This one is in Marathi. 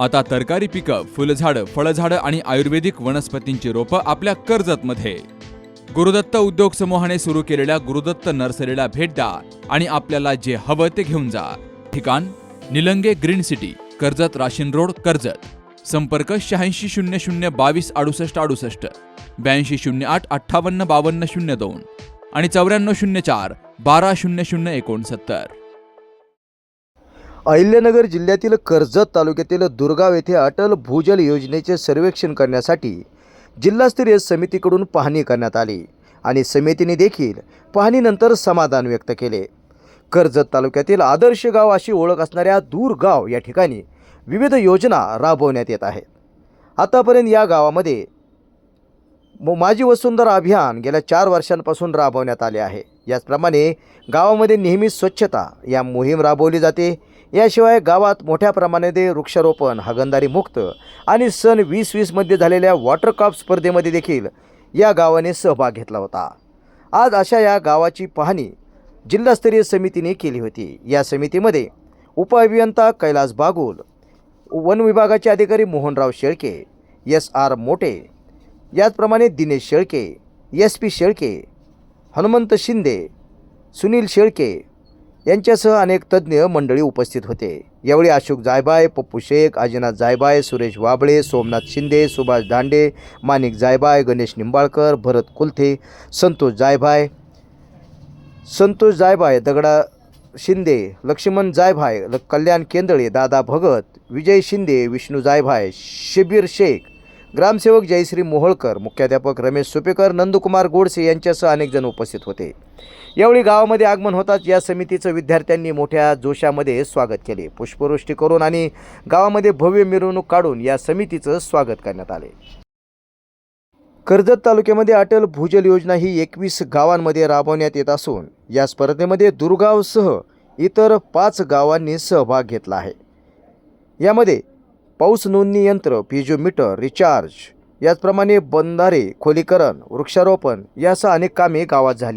आता तरकारी पिकं फुलझाडं फळझाडं आणि आयुर्वेदिक वनस्पतींची रोपं आपल्या कर्जतमध्ये. गुरुदत्त उद्योग समूहाने सुरू केलेल्या गुरुदत्त नर्सरीला भेट द्या आणि आपल्याला जे हवं ते घेऊन जा. ठिकाण Nilange green city Karjat Rashin road Karjat. संपर्क शहाऐंशी शून्य शून्य बावीस अडुसष्ट अडुसष्ट ब्याऐंशी शून्य आठ अठ्ठावन्न बावन्न शून्य दोन आणि चौऱ्याण्णव शून्य चार बारा शून्य शून्य एकोणसत्तर. अहिल्यानगर जिल्ह्यातील कर्जत तालुक्यातील दुर्गाव येथे अटल भूजल योजनेचे सर्वेक्षण करण्यासाठी जिल्हास्तरीय समितीकडून पाहणी करण्यात आली आणि समितीने देखील पाहणीनंतर समाधान व्यक्त केले. कर्जत तालुक्यातील आदर्श गाव अशी ओळख असणाऱ्या दूरगाव या ठिकाणी विविध योजना राबवण्यात येत आहेत. आतापर्यंत या गावामध्ये म माझी वसुंधरा अभियान गेल्या चार वर्षांपासून राबवण्यात आले आहे. याचप्रमाणे गावामध्ये नेहमी स्वच्छता या मोहीम राबवली जाते. याशिवाय गावात मोठ्या प्रमाणामध्ये वृक्षारोपण हागंदारी मुक्त आणि सन वीस वीसमध्ये झालेल्या वॉटर कप स्पर्धेमध्ये देखील या गावाने सहभाग घेतला होता. आज अशा या गावाची पाहणी जिल्हास्तरीय समितीने केली होती. या समितीमध्ये उपअभियंता कैलास बागुल वन विभागाचे अधिकारी मोहनराव शेळके एस आर मोटे याचप्रमाणे दिनेश शेळके एस पी शेळके हनुमंत शिंदे सुनील शेळके यांच्यासह अनेक तज्ज्ञ मंडळी उपस्थित होते. यावेळी अशोक जायबाय पप्पू शेख आजीनाथ जायबाय सुरेश वाबळे सोमनाथ शिंदे सुभाष दांडे माणिक जायबाय गणेश निंबाळकर भरत कुलथे संतोष जायभाय संतोष जायभाय दगडा शिंदे लक्ष्मण जायभाय ल- कल्याण केंदळे दादा भगत विजय शिंदे विष्णू जायभाय शिबीर शेख ग्रामसेवक जयश्री मोहोळकर मुख्याध्यापक रमेश सुपेकर नंदकुमार गोडसे यांच्यासह अनेक जण उपस्थित होते. यावेळी गावामध्ये आगमन होताच या समितीचं विद्यार्थ्यांनी मोठ्या जोशामध्ये स्वागत केले. पुष्पवृष्टी करून आणि गावामध्ये भव्य मिरवणूक काढून या समितीचं स्वागत करण्यात आले. कर्जत तालुक्यामध्ये अटल भूजल योजना ही एकवीस गावांमध्ये राबवण्यात येत असून या स्पर्धेमध्ये दुर्गावसह इतर पाच गावांनी सहभाग घेतला आहे. यामध्ये पाऊस नोंदणी यंत्र पिजोमीटर रिचार्ज याचप्रमाणे बंधारे खोलीकरण वृक्षारोपण यासह अनेक कामे गावात झाली.